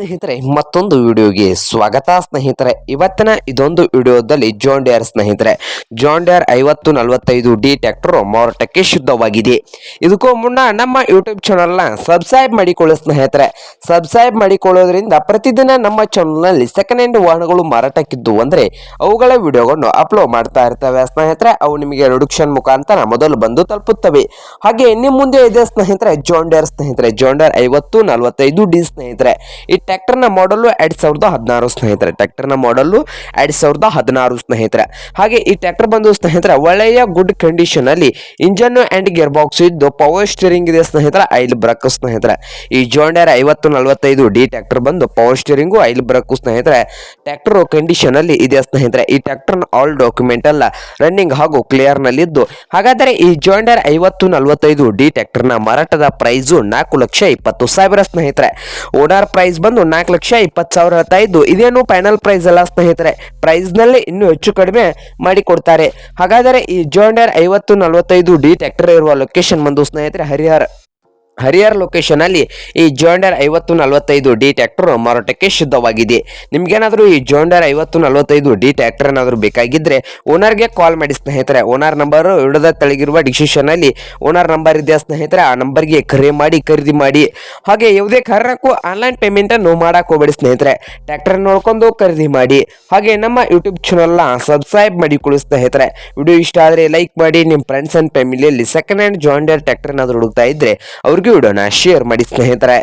ಸ್ನೇಹಿತರೆ, ಮತ್ತೊಂದು ವಿಡಿಯೋಗೆ ಸ್ವಾಗತ. ಸ್ನೇಹಿತರೆ, ಇವತ್ತಿನ ಇದೊಂದು ವಿಡಿಯೋದಲ್ಲಿ ಜಾನ್ ಸ್ನೇಹಿತರೆ. ಜಾನ್ ಐವತ್ತು ನಲವತ್ತೈದು ಡಿ ಟ್ಯಾಕ್ಟರ್ ಮಾರಾಟಕ್ಕೆ ಶುದ್ಧವಾಗಿದೆ. ಇದಕ್ಕೂ ಮುನ್ನ ನಮ್ಮ ಯೂಟ್ಯೂಬ್ ಚಾನಲ್ನ ಸಬ್ಸ್ಕ್ರೈಬ್ ಮಾಡಿಕೊಳ್ಳಿ ಸ್ನೇಹಿತರೆ. ಸಬ್ಸ್ಕ್ರೈಬ್ ಮಾಡಿಕೊಳ್ಳೋದ್ರಿಂದ ಪ್ರತಿದಿನ ನಮ್ಮ ಚಾನಲ್ನಲ್ಲಿ ಸೆಕೆಂಡ್ ಹ್ಯಾಂಡ್ ವಾಹನಗಳು ಮಾರಾಟಕ್ಕಿದ್ದು ಅಂದರೆ ಅವುಗಳ ವಿಡಿಯೋಗಳನ್ನು ಅಪ್ಲೋಡ್ ಮಾಡ್ತಾ ಇರ್ತವೆ. ಸ್ನೇಹಿತರೆ, ಅವು ನಿಮಗೆ ರಿಡಕ್ಷನ್ ಮುಖಾಂತರ ಮೊದಲು ಬಂದು ತಲುಪುತ್ತವೆ. ಹಾಗೆ ನಿಮ್ಮ ಮುಂದೆ ಇದೆ ಸ್ನೇಹಿತರೆ ಜಾನ್ ಸ್ನೇಹಿತರೆ. ಜಾನ್ ಐವತ್ತು ನಲವತ್ತೈದು ಡಿ ಸ್ನೇಹಿತರೆ. ಈ ಟ್ರ್ಯಾಕ್ಟರ್ನ ಮಾಡಲು ಎರಡ್ ಸಾವಿರದ ಹದಿನಾರು ಸ್ನೇಹಿತರೆ. ಟ್ಯಾಕ್ಟರ್ನ ಮಾಡಲು ಎರಡ್ ಸಾವಿರದ ಹದಿನಾರು ಸ್ನೇಹಿತರೆ. ಹಾಗೆ ಈ ಟ್ರ್ಯಾಕ್ಟರ್ ಬಂದು ಸ್ನೇಹಿತರೆ, ಒಳ್ಳೆಯ ಗುಡ್ ಕಂಡೀಷನ್ ಅಲ್ಲಿ ಇಂಜನ್ ಅಂಡ್ ಗಿಯರ್ ಬಾಕ್ಸ್ ಇದ್ದು ಪವರ್ ಸ್ಟೀರಿಂಗ್ ಇದೆ ಸ್ನೇಹಿತರ, ಐಲ್ ಬ್ರಕ್ ಸ್ನೇಹಿತರೆ. ಈ ಜಾಂಡರ್ ಐವತ್ತು ನಲವತ್ತೈದು ಡಿ ಟ್ರ್ಯಾಕ್ಟರ್ ಬಂದು ಪವರ್ ಸ್ಟೀರಿಂಗು ಐಲ್ ಬ್ರಕ್ ಸ್ನೇಹಿತರೆ. ಟ್ರ್ಯಾಕ್ಟರ್ ಕಂಡೀಷನ್ ಅಲ್ಲಿ ಇದೆ ಸ್ನೇಹಿತರೆ. ಈ ಟ್ಯಾಕ್ಟರ್ ಆಲ್ ಡಾಕ್ಯುಮೆಂಟ್ ಎಲ್ಲ ರನ್ನಿಂಗ್ ಹಾಗೂ ಕ್ಲಿಯರ್ ನಲ್ಲಿದ್ದು. ಹಾಗಾದರೆ ಈ ಜಾಂಡರ್ ಐವತ್ತು ನಲವತ್ತೈದು ಡಿ ಟ್ರ್ಯಾಕ್ಟರ್ನ ಮಾರಾಟದ ಪ್ರೈಸು ನಾಲ್ಕು ಲಕ್ಷ ಇಪ್ಪತ್ತು ಸಾವಿರ ಸ್ನೇಹಿತರೆ. ಓನರ್ ಪ್ರೈಸ್ ಬಂದು ನಾಲ್ಕು ಲಕ್ಷ ಇಪ್ಪತ್ತು ಸಾವಿರ ಹೇಳ್ತಾ ಇದ್ದು ಇದೇನು ಫೈನಲ್ ಪ್ರೈಸ್ ಅಲ್ಲ ಸ್ನೇಹಿತರೆ. ಪ್ರೈಸ್ನಲ್ಲಿ ಇನ್ನೂ ಹೆಚ್ಚು ಕಡಿಮೆ ಮಾಡಿ ಕೊಡ್ತಾರೆ. ಹಾಗಾದರೆ ಈ ಜೋಂಡರ್ ಐವತ್ತು ನಲವತ್ತೈದು ಡಿ ಟ್ಯಾಕ್ಟರ್ ಇರುವ ಲೊಕೇಶನ್ ಬಂದು ಸ್ನೇಹಿತರೆ ಹರಿಹರ. ಹರಿಹರ ಲೊಕೇಶನ್ ಅಲ್ಲಿ ಈ ಜಾಂಡರ್ ಐವತ್ತು ನಲವತ್ತೈದು ಡಿ ಟ್ರಾಕ್ಟರ್ ಮಾರಾಟಕ್ಕೆ ಶುದ್ಧವಾಗಿದೆ. ನಿಮ್ಗೇನಾದರೂ ಈ ಜಾಂಡರ್ ಐವತ್ತು ನಲವತ್ತೈದು ಡಿ ಟ್ರಾಕ್ಟರ್ ಏನಾದರೂ ಬೇಕಾಗಿದ್ರೆ ಓನರ್ಗೆ ಕಾಲ್ ಮಾಡಿ ಸ್ನೇಹಿತರೆ. ಓನರ್ ನಂಬರ್ ಹಿಡಿದ ತೆಳಗಿರುವ ಡಿಸಿಷನ್ ಅಲ್ಲಿ ಓನರ್ ನಂಬರ್ ಇದೆಯಾ ಸ್ನೇಹಿತರೆ? ಆ ನಂಬರ್ಗೆ ಕರೆ ಮಾಡಿ, ಖರೀದಿ ಮಾಡಿ. ಹಾಗೆ ಯಾವುದೇ ಕಾರಣಕ್ಕೂ ಆನ್ಲೈನ್ ಪೇಮೆಂಟ್ ಅನ್ನು ಮಾಡಕ್ ಹೋಗಬೇಡಿ ಸ್ನೇಹಿತರೆ. ಟ್ಯಾಕ್ಟರ್ ನೋಡ್ಕೊಂಡು ಖರೀದಿ ಮಾಡಿ. ಹಾಗೆ ನಮ್ಮ ಯೂಟ್ಯೂಬ್ ಚಾನಲ್ನ ಸಬ್ಸ್ಕ್ರೈಬ್ ಮಾಡಿಕೊಳ್ಳಿ ಸ್ನೇಹಿತರೆ. ವಿಡಿಯೋ ಇಷ್ಟ ಆದರೆ ಲೈಕ್ ಮಾಡಿ. ನಿಮ್ಮ ಫ್ರೆಂಡ್ಸ್ ಅಂಡ್ ಫ್ಯಾಮಿಲಿಯಲ್ಲಿ second hand John Deere tractor ಏನಾದರೂ ಹುಡುಕ್ತಾ ಇದ್ರೆ ಅವ್ರಿಗೂ ವಿಡಿಯೋನ ಶೇರ್ ಮಾಡಿ ಸ್ನೇಹಿತರೆ.